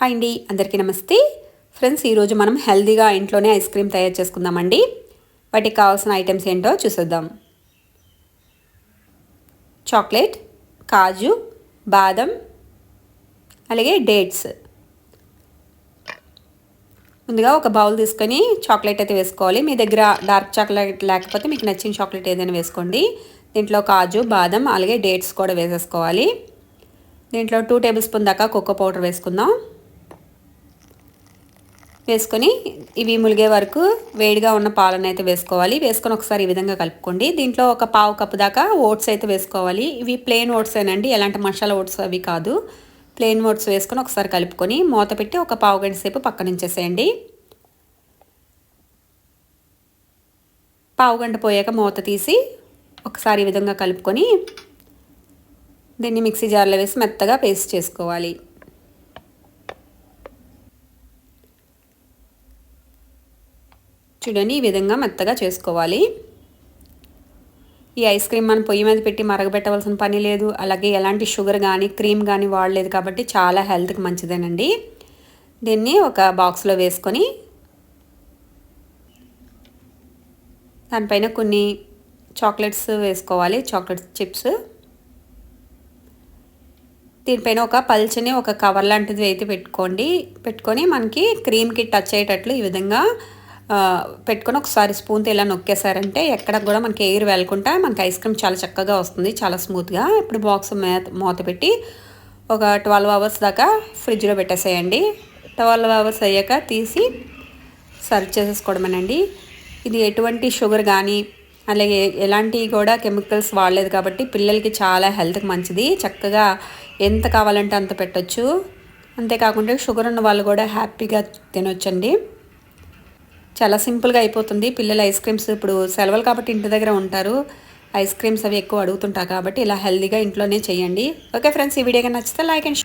Hi అండి అందరికీ నమస్తే. ఫ్రెండ్స్ ఈరోజు మనం హెల్తీగా ఇంట్లోనే ఐస్ క్రీమ్ తయారు చేసుకుందామండి. వాటికి కావాల్సిన ఐటమ్స్ ఏంటో చూసేద్దాం. చాక్లెట్ కాజు బాదం అలాగే డేట్స్. ముందుగా ఒక బౌల్ తీసుకొని చాక్లెట్ అయితే వేసుకోవాలి. మీ దగ్గర డార్క్ చాక్లెట్ లేకపోతే మీకు నచ్చిన చాక్లెట్ ఏదైనా వేసుకోండి. దీంట్లో కాజు బాదం అలాగే డేట్స్ కూడా వేసేసుకోవాలి. దీంట్లో టూ టేబుల్ స్పూన్ దాకా కోకో పౌడర్ వేసుకుందాం. వేసుకొని ఇవి ములిగే వరకు వేడిగా ఉన్న పాలను అయితే వేసుకోవాలి. వేసుకొని ఒకసారి ఈ విధంగా కలుపుకోండి. దీంట్లో ఒక పావు కప్పు దాకా ఓట్స్ అయితే వేసుకోవాలి. ఇవి ప్లెయిన్ ఓట్స్ ఏనండి. ఎలాంటి మసాలా ఓట్స్ అవి కాదు. ప్లెయిన్ ఓట్స్ వేసుకొని ఒకసారి కలుపుకొని మూత పెట్టి ఒక పావు గంట సేపు పక్కనుంచేసేయండి పావు గంట పోయాక మూత తీసి ఒకసారి ఈ విధంగా కలుపుకొని దీన్ని మిక్సీ జార్లో వేసి మెత్తగా పేస్ట్ చేసుకోవాలి. చూడండి ఈ విధంగా మెత్తగా చేసుకోవాలి. ఈ ఐస్ క్రీమ్ మనం పొయ్యి మీద పెట్టి మరగబెట్టవలసిన పని లేదు. అలాగే ఎలాంటి షుగర్ కానీ క్రీమ్ కానీ వాడలేదు కాబట్టి చాలా హెల్త్కి మంచిదేనండి. దీన్ని ఒక బాక్స్లో వేసుకొని దానిపైన కొన్ని చాక్లెట్స్ వేసుకోవాలి. Chocolate chips. దీనిపైన ఒక పల్చని ఒక కవర్ లాంటిది అయితే పెట్టుకోండి. పెట్టుకొని మనకి క్రీమ్కి టచ్ అయ్యేటట్లు ఈ విధంగా పెట్టుకొని ఒకసారి స్పూన్తో ఇలా నొక్కేసారంటే ఎక్కడ కూడా మనకి ఎయిర్ వెళ్ళకుండా మనకి ఐస్ క్రీమ్ చాలా చక్కగా వస్తుంది చాలా స్మూత్గా. ఇప్పుడు బాక్స్ మేత మూత పెట్టి ఒక ట్వెల్వ్ అవర్స్ దాకా ఫ్రిడ్జ్లో పెట్టేసేయండి. ట్వెల్వ్ అవర్స్ అయ్యాక తీసి సర్వ్ చేసేసుకోవడమేనండి. ఇది ఎటువంటి షుగర్ కానీ అలాగే ఎలాంటివి కూడా కెమికల్స్ వాడలేదు కాబట్టి పిల్లలకి చాలా హెల్త్కి మంచిది. చక్కగా ఎంత కావాలంటే అంత పెట్టచ్చు. అంతేకాకుండా షుగర్ ఉన్న వాళ్ళు కూడా హ్యాపీగా తినొచ్చండి. చాలా సింపుల్గా అయిపోతుంది. పిల్లలు ఐస్ క్రీమ్స్ ఇప్పుడు సెలవులు కాబట్టి ఇంటి దగ్గర ఉంటారు. ఐస్ క్రీమ్స్ అవి ఎక్కువ అడుగుతుంటారు కాబట్టి ఇలా హెల్దీగా ఇంట్లోనే చేయండి. ఓకే ఫ్రెండ్స్ ఈ వీడియోగా నచ్చితే లైక్ అండ్